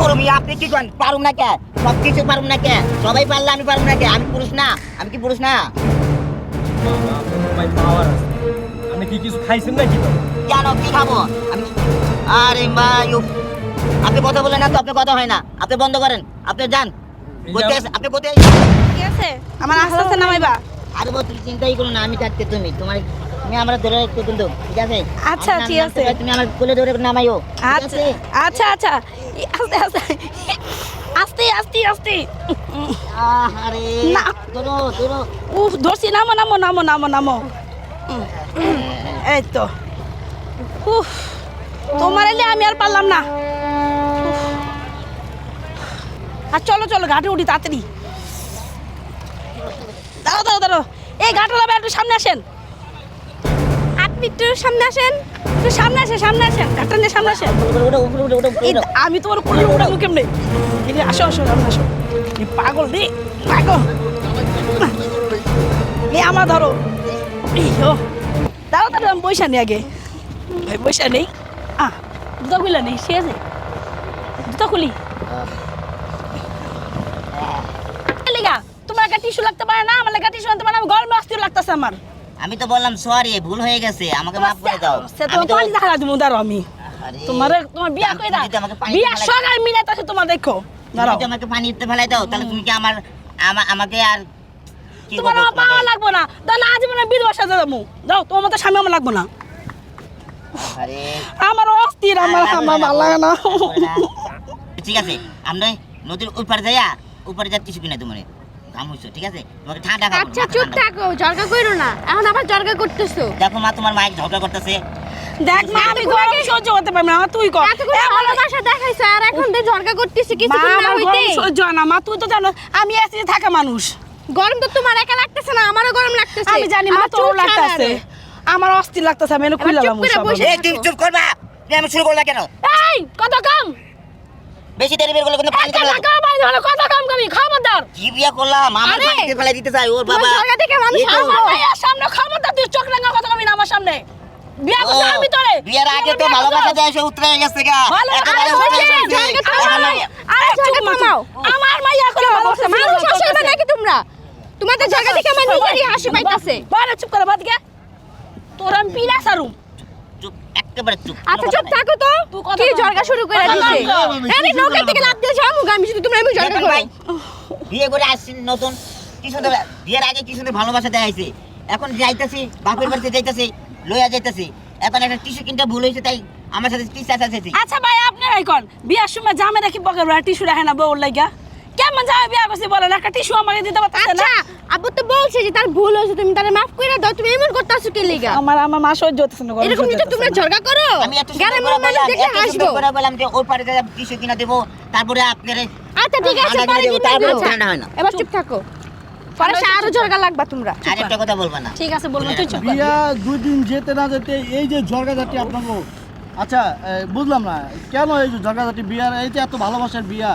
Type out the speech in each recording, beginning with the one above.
তোর বিয়ে আপনি কি করেন? পারুম না কে? সব কিছু পারুম না কে? সবাই পারলে আমি পারুম না কে? আমি পুরুষ না? আমি কি পুরুষ না? ভাই পাওয়ার আছে আপনি কি কিছু খাইছেন নাকি কেন? কি খাব? আমি আরে উফ। আপনি কথা বলেন না তো আপনি কথা হয় না। আপনি বন্ধ করেন। আপনি যান। আপনি কোথায় ঠিক আছে? আমার আস্তে আস্তে নামাইবা। আরে তুমি চিন্তাই করো না আমি থাকতে তুমি। তোমার তুমি আমার ধরে রাখতে কিন্তু ঠিক আছে? আচ্ছা, ঠিক আছে। তুমি আমার কোলে ধরে নামাইও আচ্ছা আচ্ছা আচ্ছা। এই আস্তে আস্তে। আস্তে আস্তে আস্তে। আহ, আরে না। ধরো ধরো। উফ ধরছি। নামো নামো নামো নামো নামো। এই তো। উফ তোমার এলে আমি আর পারলাম না। আর চলো চলো ঘাটে উঠি তাড়াতাড়ি। দাঁড়ো দাঁড়ো দাঁড়ো এই ঘাটওয়ালা একটু সামনে আসেন। আপনি একটু সামনে আসেন। একটু সামনে আসেন সামনে আসেন। ঘাটটা নিয়ে সামনে আসেন। এই আমি তোমার কোলে উঠাবো কেমনে? যে, আসো আসো, সামনে আসো। এই পাগল রে, পাগল। এই আমার ধরো। এই, ও। দাঁড়াও দাঁড়াও, আমি পয়সা নেই আগে। ভাই পয়সা নেই। আহ জুতা খুলে নেই সে আছে। জুতা খুলি। তোমার একটা টিস্যু লাগতে পারে না, আমার লেগা টিস্যু আনতে পারে না গরমে অস্থির লাগতেছে আমার। আমি তো বললাম সরি ভুল হয়ে গেছে আমাকে মাফ করে দাও সে আমি তো পানি দেখা দিব দাঁড়াও আমি তোমার তোমার বিয়া কই পানিতে বিয়া ফেলাই- সকাল মিলাইতেছে তোমার দেখো তুমি দাঁড়াও যদি আমাকে পানিতে ফেলাই দাও তাহলে তুমি কি আমার আমাকে আর কি তোমার আমার পাওয়া? লাগবো না তাহলে আজ মানে বিধবা সাজা যাব যাও তোমার মতো স্বামী আমার লাগবো না আরে আমার অস্থির আমার ভালো লাগে না ঠিক আছে আমরা নদীর ওই পারে যাইয়া উপরে যা কিছু কিনা তোমার কাম ঠিক আছে? তোমাকে ঠান্ডা খাব আচ্ছা চুপ থাকো জর্গা কইরো না। এখন আবার জর্গা করতেছো। দেখো মা তোমার মাইক ঝগড়া করতেছে। দেখ মা আমি গরম সহ্য করতে পারব না? তুই কর। ভালোবাসা দেখাইছো আর এখন তো জর্গা করতেছি কিছু না হইতে সহ্য না। মা তুই তো জানো আমি আছি থাকা মানুষ। গরম তো তোমার একা লাগতেছে না আমারও গরম লাগতেছে। আমি জানি মা তোর লাগতেছে। আমার অস্থির লাগতেছে আমি এনে খুলে চুপ লাম করে সব বসে এই তুমি চুপ করবা? আমি শুরু করলা কেন? এই কত কম। বেশি দেরি বের করলে কিন্তু একটা ফেলাই টাকা পাই ধরে কত কম কবি? খবরদার। কি বিয়া করলাম? আমার! পানিতে ফেলাই দিতে চাই ওর বাবা। জর্গা থেকে মানুষ এই তো- আমার সামনে খবরদার তুই চোখ রাঙা কথা কবি না আমার সামনে। বিয়া করছি ও, আমি তোরে। বিয়ের আগে তো ভালোবাসা দেয় সে উতরে গেছে গা। আরে আচ্ছা, চুপ আচ্ছা, মা থামাও। আমার মাইয়া করে ভালোবাসা মানুষ আসবে নাকি তোমরা? তোমাদের জায়গা দেখে আমার নিজেরই হাসি পাইতাছে। বারে চুপ করে বাদ গে তোর আমি পিলা সারু চুপ একেবারে চুপ। আচ্ছা চুপ থাকো তো। কি। শুরু করে দিছে। আরে নৌকা থেকে লাভ দিয়ে যাও আমি শুধু তোমরা আমি করো। ভাই বিয়ে করে আসছি নতুন। কি সুন্দর বিয়ের আগে কি সুন্দর ভালোবাসা দেখাইছে এখন যাইতাছি বাপের বাড়িতে যাইতাছি লইয়া যাইতাছি। এখন একটা টিস্যু কিনতে ভুল হয়েছে তাই আমার সাথে কি চাচাছি আচ্ছা ভাই আপনারাই কোন। বিয়ার সময় জামে রাখি পকেট ভরা টিস্যু রাখে না বউর লাগা কেমন জামে বিয়া করছি বলেন একটা টিস্যু আমাকে দিতে পারতেছে না আচ্ছা আব্বু তো বলছে যে তার ভুল হয়েছে তুমি তারে মাফ করে দাও তুমি এমন করতেছো কি লিগা? আমার আমার মা সহ্য হতেছে না এরকম যদি তোমরা না। করো? আমি এত সুন্দর গ্রামের করে বললাম দেখে এত হাসবো। সুন্দর করে বললাম যে ওই পারে টিস্যু কিনা দেবো তারপরে আপনার আচ্ছা ঠিক আছে পরে কিনে দেবো। ঠান্ডা হয় না। এবার চুপ থাকো। পরে আরও জর্গা লাগবা তোমরা। আরেকটা কথা বলবা না। ঠিক আছে বলব তুই চুপ বিয়া দুই দিন যেতে না যেতে এই যে ঝরগাঝাটি আপনাকে আচ্ছা বুঝলাম না কেন এই যে ঝরগাঝাটি বিয়ার এই যে এত ভালোবাসার বিয়া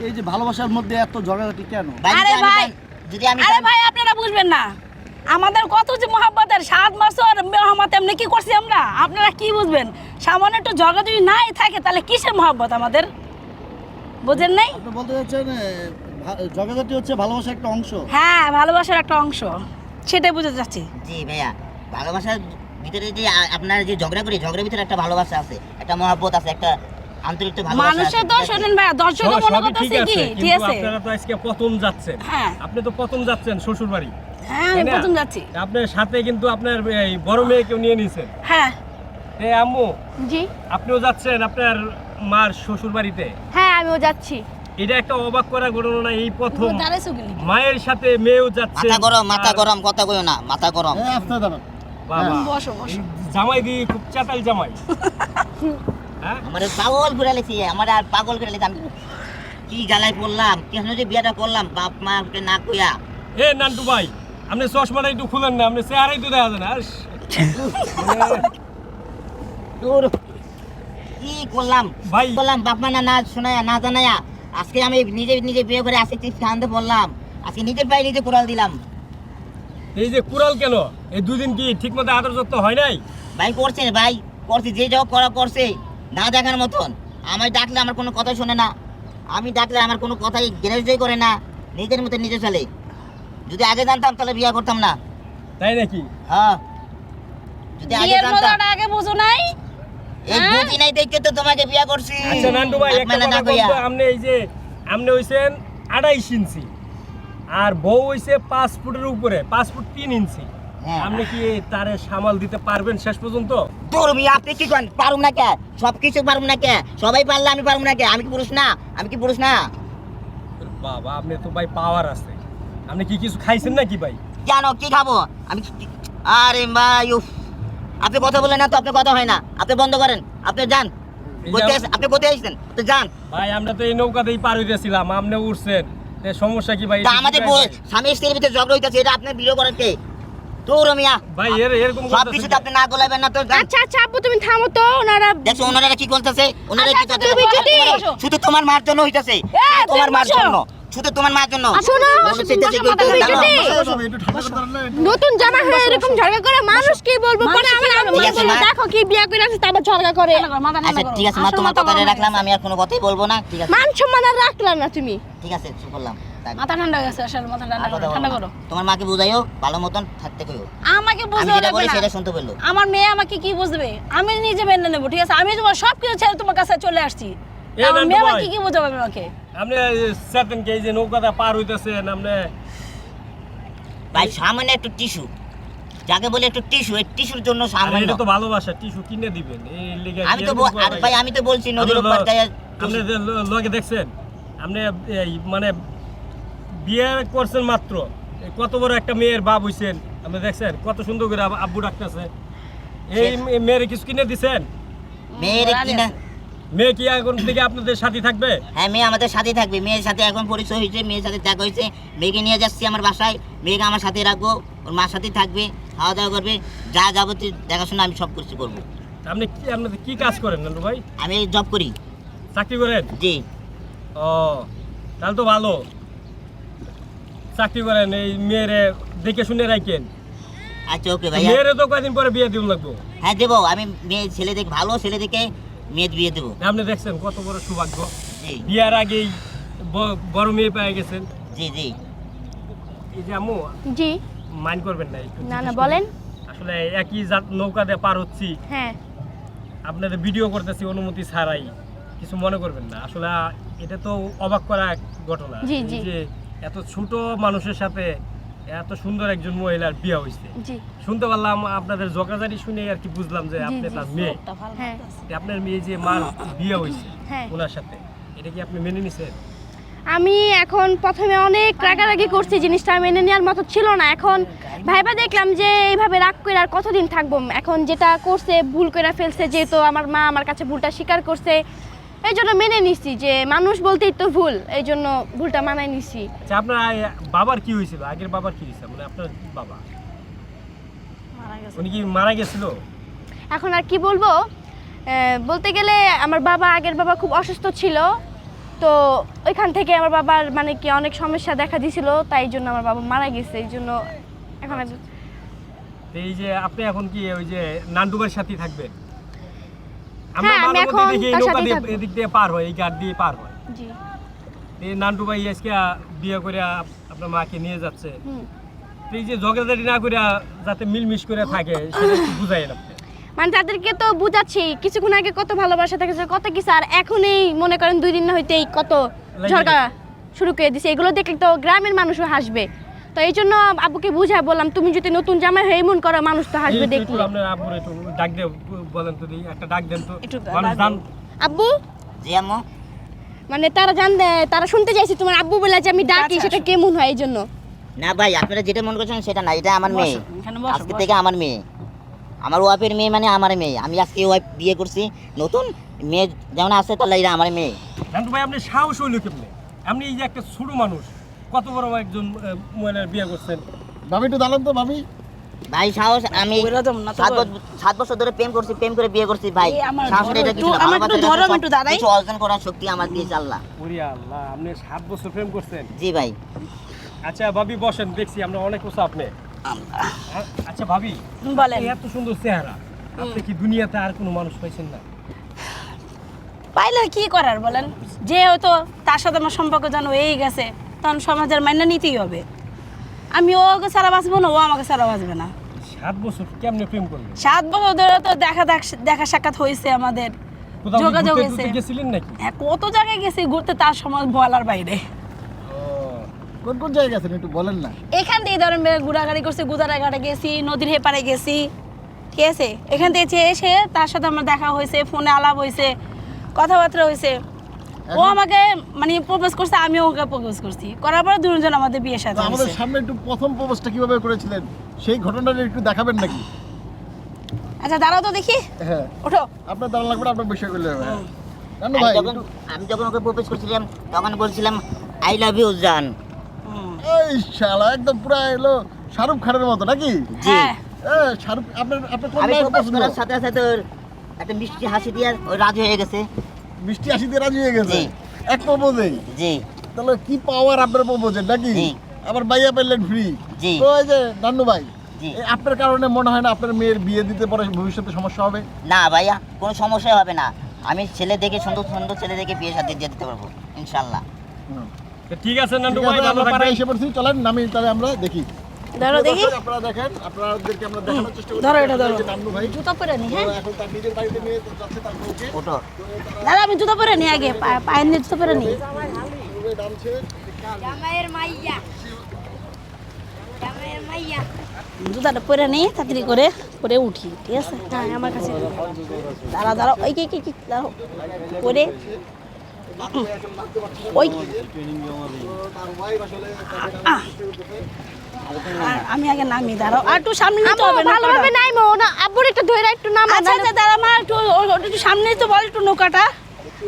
এই যে ভালোবাসার মধ্যে এত ঝরগাঝাটি কেন? আরে ভাই। যদি আমি আরে ভাই আপনারা বুঝবেন না। আমাদের কত যে মহাব্বতের সাত বছর মহাম্মত এমনি কি করছি আমরা? আপনারা কি বুঝবেন? সামান্য একটু জগা যদি নাই থাকে তাহলে কিসের মহাব্বত আমাদের? বুঝেন নাই? আপনি বলতে চাচ্ছেন ভা- হচ্ছে ভালোবাসার একটা অংশ। হ্যাঁ ভালোবাসার একটা অংশ। সেটাই বুঝতে চাচ্ছি। জি ভাইয়া ভালোবাসার ভিতরে যে আপনার যে ঝগড়া করি ঝগড়ার ভিতরে একটা ভালোবাসা আছে একটা মহব্বত আছে একটা মানুষের আছে? শোনেন ভাই দর্শক মনে করতেছে কি? ঠিক আছে? আপনারা তো আজকে প্রথম যাচ্ছেন। হ্যাঁ। আপনি তো প্রথম যাচ্ছেন শ্বশুর বাড়ি হ্যাঁ আমি প্রথম যাচ্ছি। আপনার সাথে কিন্তু আপনার এই বড় মেয়েকেও নিয়ে নিয়েছেন হ্যাঁ। এই আম্মু জি। আপনিও যাচ্ছেন আপনার মার শ্বশুর বাড়িতে হ্যাঁ আমিও যাচ্ছি। এটা একটা অবাক করা ঘটনা এই প্রথম। মায়ের সাথে মেয়েও যাচ্ছে মাথা গরম মাথা গরম কথা কইও না মাথা গরম। বাবা। বসো বসো। জামাই দি খুব চাতাল জামাই। আমার পাগল ঘুরে লেছি আমার আর পাগল ঘুরে লেছি আমি কি জ্বালায় পড়লাম কেন যে বিয়েটা করলাম বাপ মাকে না কইয়া। এ নান্টু ভাই আপনি চশমাটা একটু খুলেন না আপনি চেহারাই তো দেখা যায় না মানে, কি করলাম? ভাই। করলাম? বাপ মা না না শোনায়া না জানায়া আজকে আমি নিজে নিজে বিয়ে করে আজকে শান্ত বললাম আজকে নিজের পায়ে নিজে কোরাল দিলাম। এই যে কুড়াল কেন? এই দুদিন কি ঠিক মতো আদর যত্ন হয় নাই? ভাই করছে ভাই করছে যে যাও করা করছে। না দেখার মতন। আমায় ডাকলে আমার কোনো কথা শোনে না। আমি ডাকলে আমার কোনো কথাই গ্যারেজই করে না। নিজের মতো নিজে চলে। যদি আগে জানতাম তাহলে বিয়ে করতাম না। তাই নাকি? হ্যাঁ। যদি আগে জানতাম আগে বুঝো নাই। এই হ্যাঁ? বুঝি নাই দেখতে তো তোমাকে বিয়ে করছি। আচ্ছা নান্টু ভাই একটা কথা কইয়া। বলতো আপনি এই যে আপনি হইছেন আড়াইশ ইঞ্চি। আর বউ হইছে পাঁচ ফুটের উপরে পাঁচ ফুট তিন ইঞ্চি। আপনি কি তারে সামাল দিতে পারবেন শেষ পর্যন্ত? আপনি কি করেন? পারুম না কে? সব কিছু পারুম না কে? সবাই পারলে আমি পারুম না কে? আমি কি পুরুষ না? আমি কি পুরুষ না? বাবা আপনি তো ভাই পাওয়ার আছে। আপনি কি কিছু খাইছেন নাকি ভাই? জানো কি খাব? আমি আরে ভাই উফ। আপনি কথা বলেন না তো আপনি কথা হয় না। আপনি বন্ধ করেন। আপনি যান। আপনি কোথায় আসছেন আপনি যান। ভাই আমরা তো এই নৌকাতেই পার হইতেছিলাম। আপনি উঠছেন। সমস্যা কি ভাই? আমাদের। স্বামী স্ত্রীর ভিতরে ঝগড়া হইতেছে এটা আপনি ভিডিও করেন কে? তোর মিয়া। ভাই এর এরকম সব কিছুতে আপনি না গোলাবেন না তো আচ্ছা আচ্ছা আব্বু তুমি থামো তো ওনারা দেখছ ওনারা কি করতেছে? ওনারা কি করতেছে? তুমি যদি- শুধু তোমার মার জন্য হইতাছে। তোমার মার জন্য। শুধু তোমার মার জন্য। শোনো, হচ্ছে যে কেউ তুমি তো জানো। যদি- বসো, বসো, একটু ঠান্ডা ঠান্ডা না, একটু- নতুন জামা হয়ে এরকম ঝগড়া করে মানুষ কি বলব? পরে আমার আছে, দেখো কি বিয়ে করে আসছে তারপর ঝগড়া করে। আচ্ছা ঠিক আছে মা তোমার রাখলাম আমি আর কোনো কথাই বলব না। ঠিক আছে। মান সম্মান আর রাখলাম না তুমি। ঠিক আছে করলাম থাক। মাথা ঠান্ডা হয়ে গেছে আসলে মাথা ঠান্ডা করো ঠান্ডা করো। তোমার মাকে বুঝাইও ভালো মতন থাকতে কইও। আমাকে আমি বুঝতে যেটা বলি সেটা শুনতে বলল আমার মেয়ে আমাকে কি বুঝবে? আমি নিজে মেনে নেব ঠিক আছে? আমি তোমার সব কিছু ছেড়ে তোমার কাছে চলে আসছি। এই আমার নান্টু মেয়ে ভাই। আমাকে কি বুঝাবে আমাকে? আপনি সেতেন কে এই যে নৌকাটা পার হইতেছেন আপনি ভাই সামনে একটু টিস্যু। যাকে বলে একটু টিস্যু এই টিস্যুর জন্য আর সামান্য। এটা তো ভালোবাসা টিস্যু কিনে দিবেন। এই লিগে আমি তো বল- আর ভাই আমি তো বলছি নদীর উপর আপনি লগে দেখছেন আপনি এই মানে বিয়ে করছেন মাত্র। এই কত বড় একটা মেয়ের বাপ হইছেন আপনি দেখছেন কত সুন্দর করে আব্বু ডাকতেছে। এই মেয়ের কিছু কিনে দিছেন? মেয়ের কিনা মেয়ে কি এখন থেকে আপনাদের সাথে থাকবে? হ্যাঁ মেয়ে আমাদের সাথে থাকবে। মেয়ের সাথে এখন পরিচয় হয়েছে মেয়ের সাথে দেখা হয়েছে। মেয়েকে নিয়ে যাচ্ছি আমার বাসায়। মেয়েকে আমার সাথে রাখব। ওর মার সাথেই থাকবে খাওয়া দাওয়া করবে। যা যাবতীয় দেখাশোনা আমি সব কিছু করব। আপনি কি আপনাদের কি কাজ করেন নানু ভাই? আমি জব করি। চাকরি করেন? জি। ও তাহলে তো ভালো। চাকরি করেন এই মেয়েরে দেখে শুনে রাখেন। আচ্ছা ওকে ভাইয়া। মেয়েরে তো কয়দিন পরে বিয়ে দিব লাগবো? হ্যাঁ দেবো। আমি মেয়ে ছেলে দেখে ভালো ছেলে দেখে মেয়ে বিয়ে দেবো। আপনি দেখছেন কত বড় সৌভাগ্য। বিয়ার আগেই বড় মেয়ে পেয়ে গেছেন। জি জি। এই যে আম্মু জি। মাইন্ড করবেন না একটু না না বলেন। আসলে একই জাত নৌকা দিয়ে পার হচ্ছি। হ্যাঁ। আপনাদের ভিডিও করতেছি অনুমতি ছাড়াই। কিছু মনে করবেন না। আসলে এটা তো অবাক করা এক ঘটনা। জি, জি। এত ছোট মানুষের সাথে এত সুন্দর একজন মহিলার বিয়ে হয়েছে। শুনতে পারলাম আপনাদের জগাজারি শুনে আর কি বুঝলাম যে আপনি তার মেয়ে। হ্যাঁ। আপনার মেয়ে যে মার বিয়ে হয়েছে হ্যাঁ। ওনার সাথে এটা কি আপনি মেনে নিছেন? আমি এখন প্রথমে অনেক রাগারাগি করছি জিনিসটা মেনে নেওয়ার মতো ছিল না। এখন ভাইবা দেখলাম যে এইভাবে রাগ করে আর কতদিন থাকব? এখন যেটা করছে ভুল করে ফেলছে যেহেতু আমার মা আমার কাছে ভুলটা স্বীকার করছে এই জন্য মেনে নিছি যে মানুষ বলতেই তো ভুল এই জন্য ভুলটা মানায় নিছি। আচ্ছা আপনার বাবার কি হয়েছিল? আগের বাবার কি হয়েছে মানে আপনার বাবা? মারা গেছে। উনি কি মারা গেছিল? এখন আর কি বলব? বলতে গেলে আমার বাবা আগের বাবা খুব অসুস্থ ছিল তো ওইখান থেকে আমার বাবার মানে কি অনেক সমস্যা দেখা দিছিল তাই জন্য আমার বাবা মারা গেছে এই জন্য এখন আর এই যে আপনি এখন কি ওই যে নান্ডুবার সাথেই থাকবেন? আমরা হ্যাঁ, আমি মাঝে মধ্যে এখন দেখি এই নৌকা দিয়ে এদিক দিয়ে পার হয় এই ঘাট দিয়ে পার হয়। জি। এই নান্টু ভাই আজকে বিয়ে করে আপনার মাকে নিয়ে যাচ্ছে। এই যে ঝগড়াঝাটি না করে যাতে মিলমিশ করে থাকে সেটা বুঝাই আপনি মানে তাদেরকে তো বুঝাচ্ছি কিছুক্ষণ আগে কত ভালোবাসা থাকেছে কত কিছু আর এখনই মনে করেন দুই দিন না হইতেই কত ঝগড়া শুরু করে দিছে। এগুলো দেখলে তো গ্রামের মানুষও হাসবে। তো এই জন্য আব্বুকে বুঝায় বললাম তুমি যদি নতুন জামাই হয়ে এমন করো মানুষ তো হাসবে দেখলে। আপনার আব্বুর একটু ডাক দিয়ে বলেন তো দেখি, একটা ডাক দেন তো। মানুষ জান আব্বু? জি আম্মু। মানে তারা জানতে তারা শুনতে চাইছে তোমার আব্বু বলে যে আমি ডাকি আচ্ছা, সেটা কেমন হয় এই জন্য? না ভাই আপনারা যেটা মনে করছেন সেটা না এটা আমার মেয়ে। আজকে থেকে আমার মেয়ে। আমার ওয়াইফের মেয়ে মানে আমার মেয়ে। আমি আজকে ওয়াইফ বিয়ে করছি। নতুন মেয়ে যেমন আছে তাহলে এটা আমার মেয়ে। ভাই আপনি সাহস হইল কেমনে? আপনি এই যে একটা ছোট মানুষ কত বড় একজন মহিলার বিয়ে করছেন? ভাবি একটু দাঁড়ান তো ভাবি। ভাই সাহস আমি সাত বছর ধরে প্রেম করছি প্রেম করে বিয়ে করছি ভাই। এই আমার সাহস ধরো এটা কিছু আমার একটু ধরো, কাছে আমি সব একটু দাঁড়াই। কিছু অর্জন করার শক্তি আমার দিয়েছে আল্লাহ। ওরে আল্লাহ আপনি সাত বছর প্রেম করছেন? জি ভাই। আচ্ছা ভাবি বসেন দেখছি আমরা অনেক কিছু আপনি। আচ্ছা ভাবি বলেন। এত সুন্দর চেহারা। আপনি কি দুনিয়াতে আর কোনো মানুষ পাইছেন না? পাইলে কি করার বলেন? যে হয়তো তার সাথে আমার সম্পর্ক যেন হয়েই গেছে। তখন সমাজের মাইনা নিতেই হবে। আমি ওকে ছাড়া বাঁচবো না ও আমাকে ছাড়া বাঁচবে না। সাত বছর কেমনে প্রেম করলেন? সাত বছর ধরে তো দেখা দেখ- সাক্ষাৎ হয়েছে আমাদের। যোগাযোগ হয়েছে। গেছিলেন নাকি? হ্যাঁ কত জায়গায় গেছি ঘুরতে তার সময় বলার বাইরে। কোন কোন জায়গায় গেছেন একটু বলেন না? এখান থেকে ধরেন ঘোরাঘাড়ি করছি গুদারাঘাটে গেছি নদীর হেপারে গেছি। ঠিক আছে? এখান থেকে এসে তার সাথে আমার দেখা হয়েছে ফোনে আলাপ হয়েছে কথাবার্তা হয়েছে। ও আমাকে মানে প্রপোজ করছে আমিও ওকে প্রপোজ করছি। করার পরে দুজন আমাদের বিয়ে সাথে আমাদের সামনে একটু প্রথম প্রপোজটা কীভাবে করেছিলেন? সেই ঘটনাটা একটু দেখাবেন নাকি? আচ্ছা দাঁড়াও তো দেখি। হ্যাঁ। ওঠো। আপনার দাঁড়ান লাগবে আপনার বিষয় করলে হবে। জানো ভাই আমি যখন ওকে প্রপোজ করছিলাম তখন বলছিলাম আই লাভ ইউ জান এই শালা একদম পুরা এলো শাহরুখ খানের মতো নাকি? জি। হ্যাঁ। শাহরুখ আপনার আপনার সাথে সাথে একটা মিষ্টি হাসি দিয়ে রাজি হয়ে গেছে। মিষ্টি হাসি দিয়ে রাজি হয়ে গেছে? এক প্রপোজেই জি। তাহলে কি পাওয়ার আপনার প্রপোজের নাকি। আবার বাইয়া পেলেন ফ্রি জি। তো এই যে নান্নু ভাই এই আপনার কারণে মনে হয় না আপনার মেয়ের বিয়ে দিতে পরে ভবিষ্যতে সমস্যা হবে? না ভাইয়া কোনো সমস্যা হবে না। আমি ছেলে দেখে সুন্দর সুন্দর ছেলে দেখে বিয়ে সাথে দিয়ে দিতে পারব ইনশাল্লাহ। হুম। তো ঠিক আছে নান্টু ভাই ভালো থাকবেন। এসে পড়ছি। চলেন নামি তাহলে আমরা দেখি। ধরো দেখি। আপনারা দেখেন আপনাদেরকে আমরা দেখানোর চেষ্টা করছি। ধরো এটা ধরো। ভাই। জুতো পরে নি হ্যাঁ। এখন তার নিজের বাড়িতে নিয়ে যাচ্ছে তার বউকে। ওটো। দাদা আমি জুতো পরে নি আগে পায়ের নিয়ে জুতো পরে নি। জামাইয়ের মাইয়া। জামাইয়ের মাইয়া। জুতাটা পরে নি তাড়াতাড়ি করে পরে উঠি ঠিক আছে? হ্যাঁ আমার কাছে। দাঁড়া দাঁড়াও ওই কি কি কি দাঁড়াও। পরে। ওই আর আমি আগে নামি দাঁড়াও। আর একটু সামনে নিতে হবে ভালোভাবে মো না আব্বুর একটু ধরে একটু নাম আচ্ছা আচ্ছা দাঁড়া মা একটু ও- একটু সামনে তো বল একটু নৌকাটা।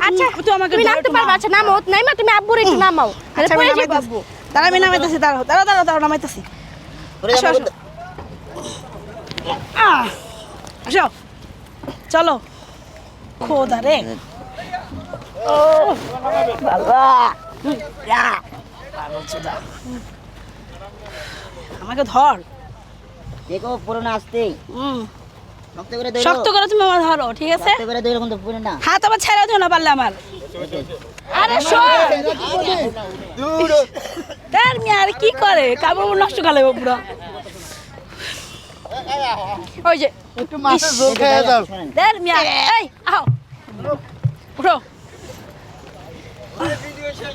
আচ্ছা তুই আমাকে তুমি নামতে পারবা আচ্ছা নামো নাই মা তুমি আব্বুর একটু নামাও। আচ্ছা আমি নামাইতেছি। দাঁড়া আমি নামাইতেছি দাঁড়াও দাঁড়াও দাঁড়াও দাঁড়াও নামাইতেছি। আসো, চলো। খোদা রে। ও বাবা। আমাকে ধর। দেখো পুরো না আসতে। হুম। শক্ত করে ধরো। শক্ত করে তুমি আমার ধরো ঠিক আছে? হাত আবার ছেড়ে দিও না পারলে আমার। আরে শোন। তার মেয়ে আর কি করে? কাপড় নষ্ট করে পুরো। ওই যে একটু মাছের ঝোল খেয়ে যাও। শোনেন। তার মেয়ে এই আও উঠো। ভিডিও শেষ